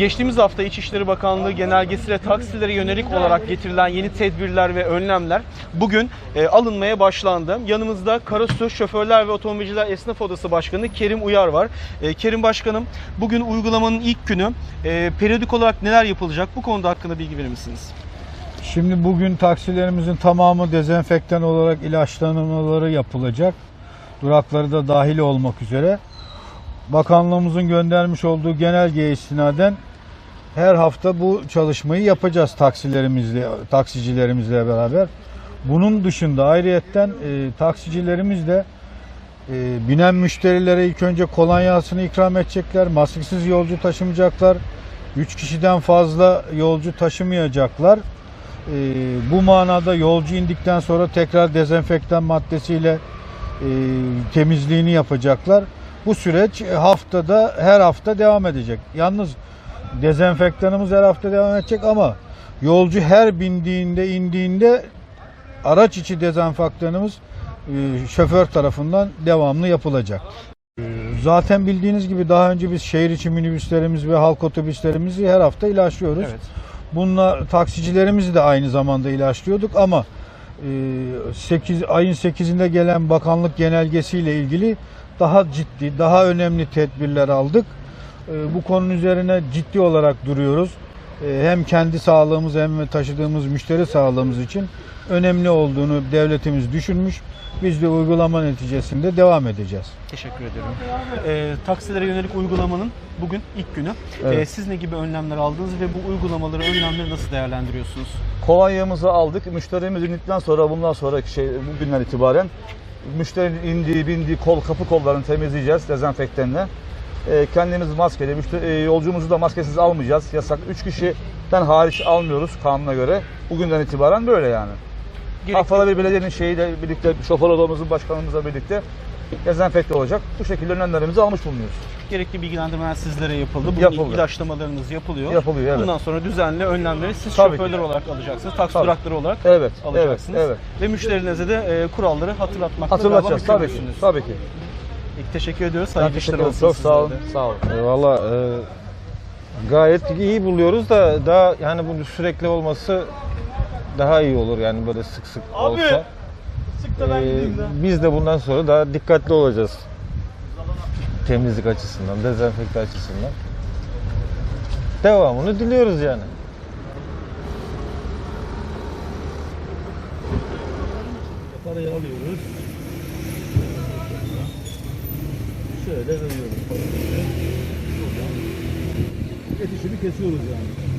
Geçtiğimiz hafta İçişleri Bakanlığı genelgesiyle taksilere yönelik olarak getirilen yeni tedbirler ve önlemler bugün e, alınmaya başlandı. Yanımızda Karasu Şoförler ve Otomobilciler Esnaf Odası Başkanı Kerim Uyar var. E, Kerim Başkanım bugün uygulamanın ilk günü. E, periyodik olarak neler yapılacak? Bu konuda hakkında bilgi verir misiniz? Şimdi bugün taksilerimizin tamamı dezenfektan olarak ilaçlanmaları yapılacak. Durakları da dahil olmak üzere. Bakanlığımızın göndermiş olduğu genelgeye istinaden her hafta bu çalışmayı yapacağız taksilerimizle, taksicilerimizle beraber. Bunun dışında ayrıyetten e, taksicilerimiz de e, binen müşterilere ilk önce kolonyasını ikram edecekler. Maskesiz yolcu taşımayacaklar. 3 kişiden fazla yolcu taşımayacaklar. E, bu manada yolcu indikten sonra tekrar dezenfektan maddesiyle e, temizliğini yapacaklar. Bu süreç haftada her hafta devam edecek. Yalnız dezenfektanımız her hafta devam edecek ama yolcu her bindiğinde indiğinde araç içi dezenfektanımız e, şoför tarafından devamlı yapılacak. E, Zaten bildiğiniz gibi daha önce biz şehir içi minibüslerimiz ve halk otobüslerimizi her hafta ilaçlıyoruz. Evet. Bununla taksicilerimizi de aynı zamanda ilaçlıyorduk ama e, 8 ayın 8'inde gelen bakanlık genelgesiyle ilgili daha ciddi, daha önemli tedbirler aldık. E, Bu konunun üzerine ciddi olarak duruyoruz. E, Hem kendi sağlığımız hem de taşıdığımız müşteri sağlığımız için önemli olduğunu devletimiz düşünmüş. Biz de uygulama neticesinde devam edeceğiz. Teşekkür ediyorum. E, taksilere yönelik uygulamanın bugün ilk günü. Evet. E, siz ne gibi önlemler aldınız ve bu uygulamaları, önlemleri nasıl değerlendiriyorsunuz? Kolonyamızı aldık. Müşterimiz indikten sonra bundan sonraki şey bugünden itibaren müşterinin indiği bindiği kol kapı kollarını temizleyeceğiz dezenfektanla. Ee, kendimiz maskeli, müşteri, e, yolcumuzu da maskesiz almayacağız. Yasak. 3 kişiden hariç almıyoruz kanuna göre. Bugünden itibaren böyle yani. Gerekli- Haftada bir belediyenin şeyiyle birlikte, şoför odamızın başkanımızla birlikte dezenfekte olacak. Bu şekilde önlemlerimizi almış bulunuyoruz. Gerekli bilgilendirmeler sizlere yapıldı. Bugün Yapıldı. ilaçlamalarınız yapılıyor. Yapılıyor, evet. Bundan sonra düzenli önlemleri siz Tabii şoförler olarak alacaksınız. Taksi Tabii. durakları olarak Evet, alacaksınız. evet, evet. Ve müşterilerinize de e, kuralları hatırlatmakla Hatırlatacağız tabii ki. Tabii ki. İlk teşekkür ediyoruz. Hayırlı teşekkür işler ederim. olsun Çok sağ olun. Sağ olun. E, Valla e, gayet iyi buluyoruz da daha yani bunu sürekli olması daha iyi olur yani böyle sık sık olsa. Sık da ben E, gideyim de. biz de bundan sonra daha dikkatli olacağız. Temizlik açısından, dezenfekte açısından. Devamını diliyoruz yani. Parayı alıyoruz. Şöyle veriyoruz. Buradan kesiyoruz yani.